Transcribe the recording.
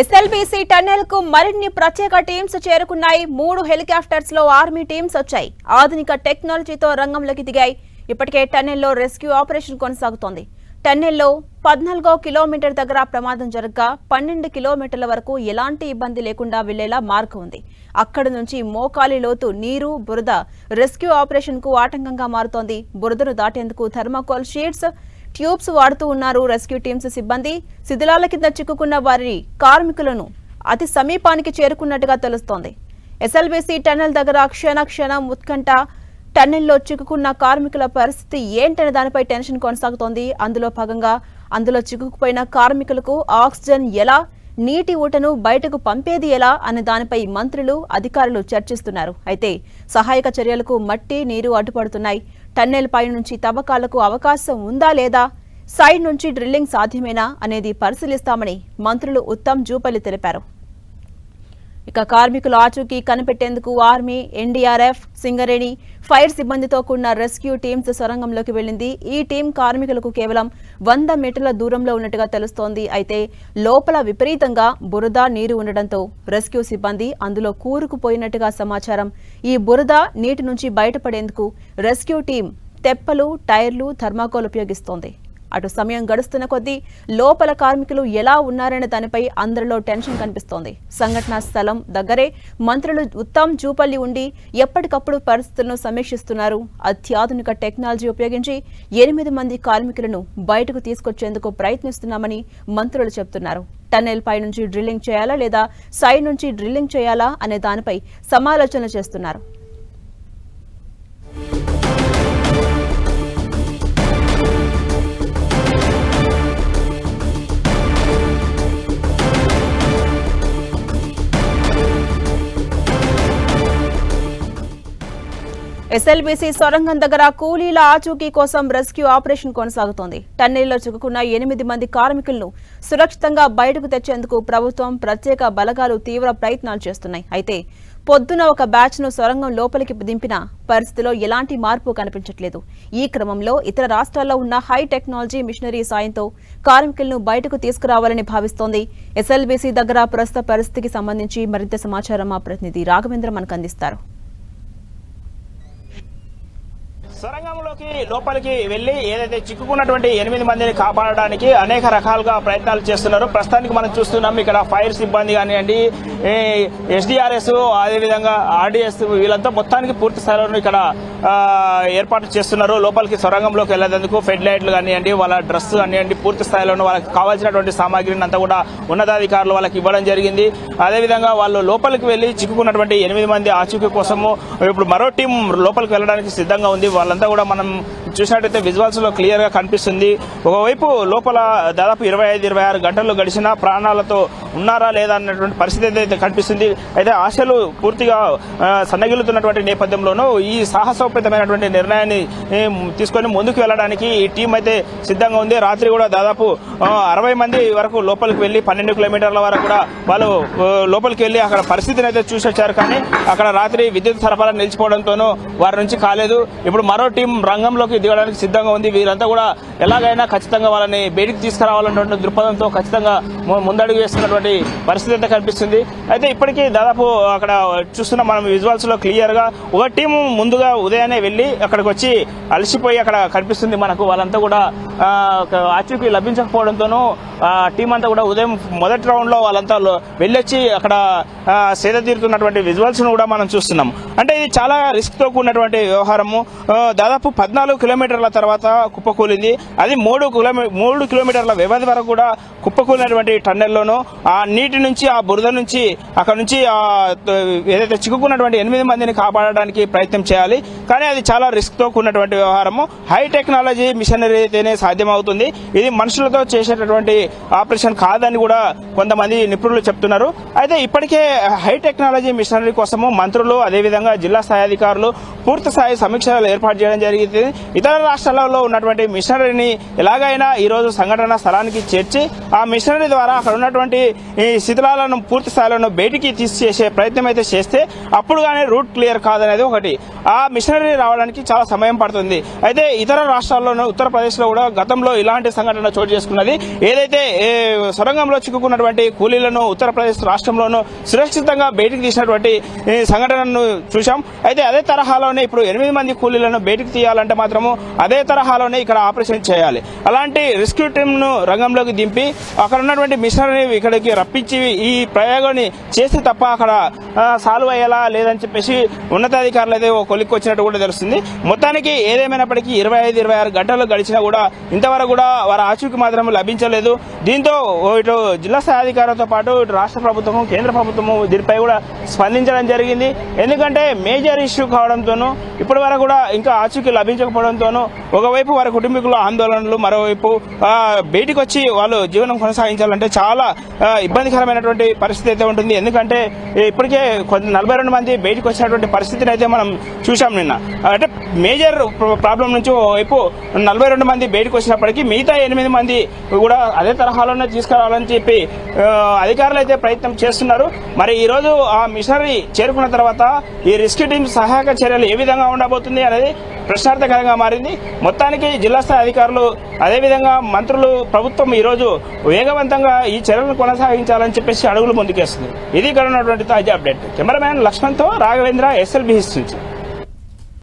SLBC టన్నెల్కు మరిన్ని ప్రత్యేక teams చేరుకున్నాయి. మూడు హెలికాప్టర్స్లో ఆర్మీ టీమ్స్ వచ్చాయి. ఆధునిక టెక్నాలజీతో రంగంలోకి దిగాయి. ఇప్పటికే టన్నెల్లో రెస్క్యూ ఆపరేషన్ కొనసాగుతోంది. టన్నెల్లో పద్నాలుగో కిలోమీటర్ దగ్గర ప్రమాదం జరగగా పన్నెండు కిలోమీటర్ల వరకు ఎలాంటి ఇబ్బంది లేకుండా వెళ్ళేలా మార్గం ఉంది. అక్కడి నుంచి మోకాలి లోతు నీరు బురద రెస్క్యూ ఆపరేషన్కు ఆటంకంగా మారుతోంది. బురదను దాటేందుకు థర్మాకోల్ షీట్స్ ట్యూబ్స్ వాడుతూ ఉన్నారు రెస్క్యూ టీమ్స్ సిబ్బంది. శిథిలాల కింద చిక్కుకున్న వారి కార్మికులను అతి సమీపానికి చేరుకున్నట్టుగా తెలుస్తోంది. ఎస్ఎల్బీసీ టన్నెల్ దగ్గర క్షణ క్షణం ఉత్కంఠ టన్నెల్లో చిక్కుకున్న కార్మికుల పరిస్థితి ఏంటనే దానిపై టెన్షన్ కొనసాగుతోంది. అందులో భాగంగా అందులో చిక్కుకుపోయిన కార్మికులకు ఆక్సిజన్ ఎలా నీటి ఊటను బయటకు పంపేది ఎలా అనే దానిపై మంత్రులు అధికారులు చర్చిస్తున్నారు. అయితే సహాయక చర్యలకు మట్టి నీరు అడ్డుపడుతున్నాయి. టన్నెల్ పై నుంచి తవ్వకాలకు అవకాశం ఉందా లేదా? సైడ్ నుంచి డ్రిల్లింగ్ సాధ్యమేనా? అనేది పరిశీలిస్తామని మంత్రులు ఉత్తమ్ జూపల్లి తెలిపారు. ఇక కార్మికుల ఆచూకీ కనిపెట్టేందుకు ఆర్మీ ఎన్డీఆర్ఎఫ్ సింగరేణి ఫైర్ సిబ్బందితో కూడిన రెస్క్యూ టీమ్స్ సొరంగంలోకి వెళ్ళింది ఈ టీం కార్మికులకు కేవలం వంద మీటర్ల దూరంలో ఉన్నట్టుగా తెలుస్తోంది. అయితే లోపల విపరీతంగా బురద నీరు ఉండడంతో రెస్క్యూ సిబ్బంది అందులో కూరుకుపోయినట్టుగా సమాచారం. ఈ బురద నీటి నుంచి బయటపడేందుకు రెస్క్యూ టీం తెప్పలు టైర్లు థర్మాకోల్ ఉపయోగిస్తోంది. అటు సమయం గడుస్తున్న కొద్దీ లోపల కార్మికులు ఎలా ఉన్నారనే దానిపై అందరిలో టెన్షన్ కనిపిస్తోంది. సంఘటనా స్థలం దగ్గరే మంత్రులు ఉత్తమ్ జూపల్లి ఉండి ఎప్పటికప్పుడు పరిస్థితులను సమీక్షిస్తున్నారు. అత్యాధునిక టెక్నాలజీ ఉపయోగించి ఎనిమిది మంది కార్మికులను బయటకు తీసుకొచ్చేందుకు ప్రయత్నిస్తున్నామని మంత్రులు చెబుతున్నారు. టన్నెల్ పై నుంచి డ్రిల్లింగ్ చేయాలా లేదా సైడ్ నుంచి డ్రిల్లింగ్ చేయాలా అనే దానిపై సమాలోచన చేస్తున్నారు. ఎస్ఎల్బీసీ సొరంగం దగ్గర కూలీల ఆచూకీ కోసం రెస్క్యూ ఆపరేషన్ కొనసాగుతోంది. టన్నెల్లో చిక్కుకున్న ఎనిమిది మంది కార్మికులను సురక్షితంగా బయటకు తెచ్చేందుకు ప్రభుత్వం ప్రత్యేక బలగాలు తీవ్ర ప్రయత్నాలు చేస్తున్నాయి. అయితే పొద్దున ఒక బ్యాచ్ను సొరంగం లోపలికి దింపిన పరిస్థితిలో ఎలాంటి మార్పు కనిపించట్లేదు. ఈ క్రమంలో ఇతర రాష్ట్రాల్లో ఉన్న హై టెక్నాలజీ మిషనరీ సాయంతో కార్మికులను బయటకు తీసుకురావాలని భావిస్తోంది. ఎస్ఎల్బీసీ దగ్గర ప్రస్తుత పరిస్థితికి సంబంధించి మరింత సమాచారం మా ప్రతినిధి రాఘవేంద్ర మనకు అందిస్తారు. సొరంగంలోకి లోపలికి వెళ్ళి ఏదైతే చిక్కుకున్నటువంటి ఎనిమిది మందిని కాపాడడానికి అనేక రకాలుగా ప్రయత్నాలు చేస్తున్నారు. ప్రస్తుతానికి మనం చూస్తున్నాం ఇక్కడ ఫైర్ సిబ్బంది కానివ్వండి ఎస్డిఆర్ఎస్ అదేవిధంగా ఆర్డీఎస్ వీళ్ళంతా మొత్తానికి పూర్తి స్థాయిలో ఇక్కడ ఏర్పాటు చేస్తున్నారు. లోపలికి సొరంగంలోకి వెళ్ళేందుకు ఫెడ్ లైట్లు కానివ్వండి వాళ్ళ డ్రెస్ కానివ్వండి పూర్తి స్థాయిలో వాళ్ళకి కావాల్సినటువంటి సామాగ్రిని అంతా కూడా ఉన్నతాధికారులు వాళ్ళకి ఇవ్వడం జరిగింది. అదేవిధంగా వాళ్ళు లోపలికి వెళ్ళి చిక్కుకున్నటువంటి ఎనిమిది మంది ఆచూకీ కోసము ఇప్పుడు మరో టీం లోపలికి వెళ్ళడానికి సిద్ధంగా ఉంది. వాళ్ళంతా కూడా మనం చూసినట్టయితే విజువల్స్లో క్లియర్గా కనిపిస్తుంది. ఒకవైపు లోపల దాదాపు ఇరవై ఐదు ఇరవై ఆరు గంటలు గడిచిన ప్రాణాలతో ఉన్నారా లేదా అన్నటువంటి పరిస్థితి అయితే కనిపిస్తుంది అయితే ఆశలు పూర్తిగా సన్నగిలుతున్నటువంటి నేపథ్యంలోనూ ఈ సాహసోపేతమైనటువంటి నిర్ణయాన్ని తీసుకొని ముందుకు వెళ్ళడానికి ఈ టీం అయితే సిద్ధంగా ఉంది. రాత్రి కూడా దాదాపు అరవై మంది వరకు లోపలికి వెళ్ళి పన్నెండు కిలోమీటర్ల వరకు కూడా వాళ్ళు లోపలికి వెళ్ళి అక్కడ పరిస్థితిని అయితే చూసి వచ్చారు కానీ అక్కడ రాత్రి విద్యుత్ సరఫరా నిలిచిపోవడంతోనూ వారి నుంచి కాలేదు. ఇప్పుడు మరో టీం రంగంలోకి దిగడానికి సిద్ధంగా ఉంది. వీరంతా కూడా ఎలాగైనా ఖచ్చితంగా వాళ్ళని బయటికి తీసుకురావాలన్నటువంటి దృక్పథంతో ఖచ్చితంగా ముందడుగు వేస్తున్నటువంటి పరిస్థితి అయితే కనిపిస్తుంది. అయితే ఇప్పటికీ దాదాపు అక్కడ చూస్తున్న మనం విజువల్స్లో క్లియర్గా ఒక టీం ముందుగా ఉదయాన్నే వెళ్ళి అక్కడికి వచ్చి అలసిపోయి అక్కడ కనిపిస్తుంది మనకు. వాళ్ళంతా కూడా ఆచూకీ లభించకపోవడంతోనూ ఆ టీం అంతా కూడా ఉదయం మొదటి రౌండ్లో వాళ్ళంతా వెళ్ళొచ్చి అక్కడ సేద తీరుతున్నటువంటి విజువల్స్ను కూడా మనం చూస్తున్నాం. అంటే ఇది చాలా రిస్క్తో కూడినటువంటి వ్యవహారము. దాదాపు పద్నాలుగు కిలోమీటర్ల తర్వాత కుప్పకూలింది అది మూడు కిలోమీ మూడు కిలోమీటర్ల వ్యవధి వరకు కూడా కుప్పకూలినటువంటి టన్నెల్లోనూ ఆ నీటి నుంచి ఆ బురద నుంచి అక్కడ నుంచి ఏదైతే చిక్కుకున్నటువంటి ఎనిమిది మందిని కాపాడడానికి ప్రయత్నం చేయాలి. కానీ అది చాలా రిస్క్తో కూడినటువంటి వ్యవహారము. హై టెక్నాలజీ మిషనరీ అయితేనే సాధ్యమవుతుంది. ఇది మనుషులతో చేసేటటువంటి ఆపరేషన్ కాదని కూడా కొంతమంది నిపుణులు చెప్తున్నారు. అయితే ఇప్పటికే హై టెక్నాలజీ మిషనరీ కోసము మంత్రులు అదేవిధంగా జిల్లా స్థాయి అధికారులు పూర్తి స్థాయి సమీక్షలు ఏర్పాటు చేయడం జరిగింది. ఇతర రాష్ట్రాలలో ఉన్నటువంటి మిషనరీని ఎలాగైనా ఈరోజు సంఘటన స్థలానికి చేర్చి ఆ మిషనరీ ద్వారా అక్కడ ఉన్నటువంటి ఈ శిథిలాలను పూర్తి స్థాయిలో బయటికి తీసేసే ప్రయత్నం అయితే చేస్తే అప్పుడు కానీ రూట్ క్లియర్ కాదనేది ఒకటి. ఆ మిషనరీ రావడానికి చాలా సమయం పడుతుంది. అయితే ఇతర రాష్ట్రాల్లోనూ ఉత్తరప్రదేశ్లో కూడా గతంలో ఇలాంటి సంఘటన చోటు చేసుకున్నది. ఏదైతే సొరంగంలో చిక్కుకున్నటువంటి కూలీలను ఉత్తరప్రదేశ్ రాష్ట్రంలోనూ సురక్షితంగా బయటికి తీసినటువంటి సంఘటనను చూశాం. అయితే అదే తరహాలోనే ఇప్పుడు ఎనిమిది మంది కూలీలను బయటికి తీయాలంటే మాత్రము అదే తరహాలోనే ఇక్కడ ఆపరేషన్ చేయాలి. అలాంటి రెస్క్యూ టీమ్ను రంగంలోకి దింపి అక్కడ ఉన్నటువంటి మిషనరీ ఇక్కడికి రప్పించి ఈ ప్రయోగాన్ని చేస్తే తప్ప అక్కడ సాల్వ్ అయ్యేలా లేదని చెప్పేసి ఉన్నతాధికారులు అయితే ఓ కొలిక్కి వచ్చినట్టు కూడా తెలుస్తుంది. మొత్తానికి ఏదేమైనప్పటికీ ఇరవై ఐదు ఇరవై ఆరు గంటలు గడిచినా కూడా ఇంతవరకు కూడా వారి ఆచూకీ మాత్రం లభించలేదు. దీంతో ఇటు జిల్లా స్థాయి అధికారులతో పాటు ఇటు రాష్ట్ర ప్రభుత్వము కేంద్ర ప్రభుత్వము దీనిపై కూడా స్పందించడం జరిగింది. ఎందుకంటే మేజర్ ఇష్యూ కావడంతోనూ ఇప్పటి వరకు కూడా ఇంకా ఆచూకీ లభించకపోవడంతోనూ ఒకవైపు వారి కుటుంబీకుల ఆందోళనలు మరోవైపు బయటికి వచ్చి వాళ్ళు జీవనం కొనసాగించాలంటే చాలా ఇబ్బందికరమైనటువంటి పరిస్థితి అయితే ఉంటుంది. ఎందుకంటే ఇప్పటికే కొంత నలభై రెండు మంది బయటికి వచ్చినటువంటి పరిస్థితిని అయితే మనం చూసాం నిన్న. అంటే మేజర్ ప్రాబ్లం నుంచి వైపు నలభై రెండు మంది బయటకు వచ్చినప్పటికీ మిగతా ఎనిమిది మంది కూడా అదే తరహాలోనే తీసుకురావాలని చెప్పి అధికారులు అయితే ప్రయత్నం చేస్తున్నారు. మరి ఈరోజు ఆ మిషనరీ చేరుకున్న తర్వాత ఈ రెస్క్యూ టీం సహాయక చర్యలు ఏ విధంగా ఉండబోతుంది అనేది ప్రశ్నార్థకరంగా మారింది. మొత్తానికి జిల్లా స్థాయి అధికారులు అదేవిధంగా మంత్రులు ప్రభుత్వం ఈ రోజు వేగవంతంగా ఈ చర్యలను కొనసాగించాలని చెప్పేసి అడుగులు ముందుకేస్తుంది. ఇది ఇక్కడ ఉన్నటువంటి తాజా అప్డేట్. కెమెరామ్యాన్ లక్ష్మణ్తో రాఘవేంద్ర ఎస్ఎల్బి హిస్ట్ నుంచి